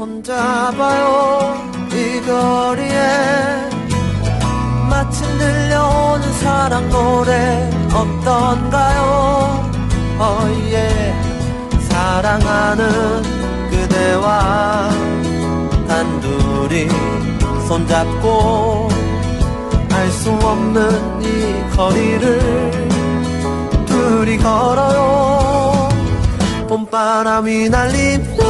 손잡아요. 이 거리에 마침 들려오는 사랑 노래 어떤가요? 어예 사랑하는 그대와 단둘이 손잡고 알 수 없는 이 거리를 둘이 걸어요. 봄바람이 날리며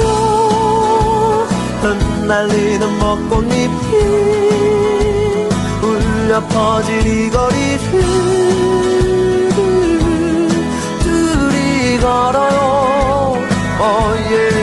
날리는 벚꽃잎이 울려 퍼질 이 거리를 둘이 걸어요 oh yeah.